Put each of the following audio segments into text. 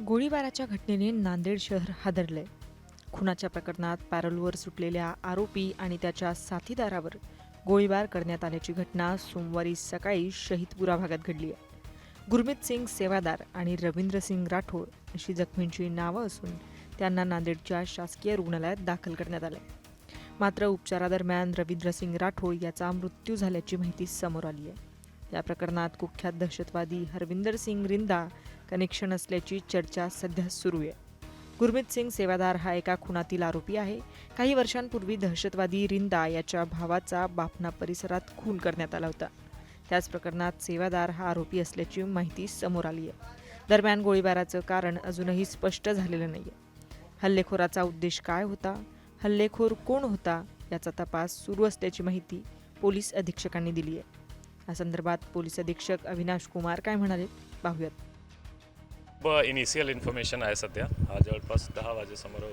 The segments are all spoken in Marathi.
गोळीबाराच्या घटनेने नांदेड शहर हादरलंय खुनाच्या प्रकरणात पॅरोलवर सुटलेल्या आरोपी आणि त्याच्या साथीदारावर गोळीबार करण्यात आल्याची घटना सोमवारी सकाळी शहीदपुरा भागात घडली आहे. गुरमीत सिंग सेवादार आणि रवींद्र सिंग राठोड अशी जखमींची नावं असून त्यांना नांदेडच्या शासकीय रुग्णालयात दाखल करण्यात आलं मात्र उपचारादरम्यान रवींद्र सिंग राठोड याचा मृत्यू झाल्याची माहिती समोर आली आहे. या प्रकरणात कुख्यात दहशतवादी हरविंदर सिंग रिंदा कनेक्शन असल्याची चर्चा सध्या सुरू आहे. गुरमीत सिंग सेवादार हा एका खुनातील आरोपी आहे. काही वर्षांपूर्वी दहशतवादी रिंदा याच्या भावाचा बाफना परिसरात खून करण्यात आला होता. त्याच प्रकरणात सेवादार हा आरोपी असल्याची माहिती समोर आली आहे. दरम्यान गोळीबाराचं कारण अजूनही स्पष्ट झालेलं नाही आहे हल्लेखोराचा उद्देश काय होता? हल्लेखोर कोण होता? याचा तपास सुरू असल्याची माहिती पोलीस अधीक्षकांनी दिली आहे. या संदर्भात पोलीस अधीक्षक अविनाश कुमार काय म्हणाले? पाहूयात. ब इनिशियल इन्फॉर्मेशन आहे सध्या. हा जवळपास दहा वाजेसमोर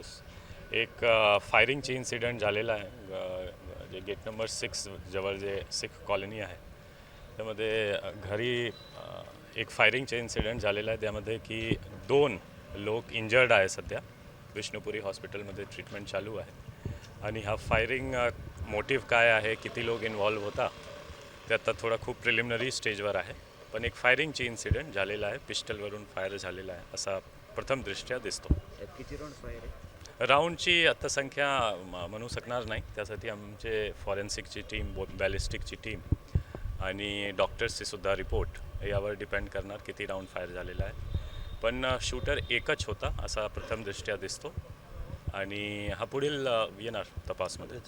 एक फायरिंगचे इन्सिडेंट झालेला आहे. जे गेट नंबर सिक्स जवळ जे सिख कॉलनी आहे. त्यामध्ये घरी एक फायरिंगचे इन्सिडेंट झालेला आहे. त्यामध्ये की दोन लोक इंजर्ड आहे सध्या. विष्णुपुरी हॉस्पिटलमध्ये ट्रीटमेंट चालू आहे. आणि हा फायरिंग मोटिव्ह काय आहे? किती लोक इन्व्हॉल्व्ह होता? ते आता थोडा खूप प्रिलिमिनरी स्टेजवर आहे. पण एक फायरिंगची इन्सिडेंट झालेला आहे. पिस्टलवरून फायर झालेला आहे. असा प्रथम दृष्ट्या दिसतो किती राऊंड फायर आहे? राऊंडची आता संख्या म्हणू शकणार नाही. त्यासाठी आमचे फॉरेन्सिकची टीम बॅलिस्टिकची टीम आणि डॉक्टर्सचे सुद्धा रिपोर्ट यावर डिपेंड करणार किती राऊंड फायर झालेला आहे. पण शूटर एकच होता असा प्रथम दृष्ट्या दिसतो. आणि हा पुढील येणार तपासमध्ये.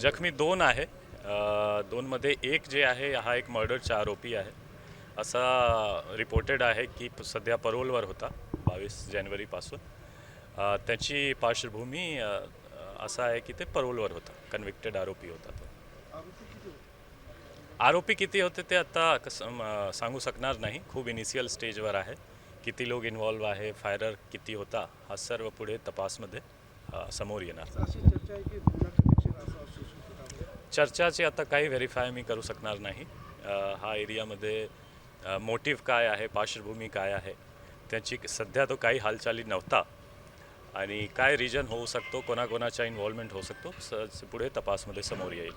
जखमी दोन आहे. दोनमध्ये एक जे आहे हा एक मर्डरचा आरोपी आहे. असा रिपोर्टेड आहे की सध्या परोलवर होता बावीस जानेवारीपासून त्याची पार्श्वभूमी असा आहे की ते परोलवर होता कन्व्हिक्टेड आरोपी होता तो. आरोपी किती होते ते आता कसं सांगू शकणार नाही. खूप इनिशियल स्टेजवर आहे. किती लोक इन्व्हॉल्व आहे फायरर किती होता हा सर्व पुढे तपासमध्ये समोर येणार अशी चर्चा आहे की गुन्हा कनेक्शन असं असू शकतं चर्चाचे आता काही व्हेरीफाय मी करू शकणार नाही. हा एरियामध्ये मोटिव्ह काय आहे पार्श्वभूमी काय आहे त्याची सध्या तो काही हालचाली नव्हता. आणि काय रिजन होऊ शकतो कोणाकोणाचा इन्व्हॉल्वमेंट होऊ शकतो स पुढे तपासमध्ये समोर येईल.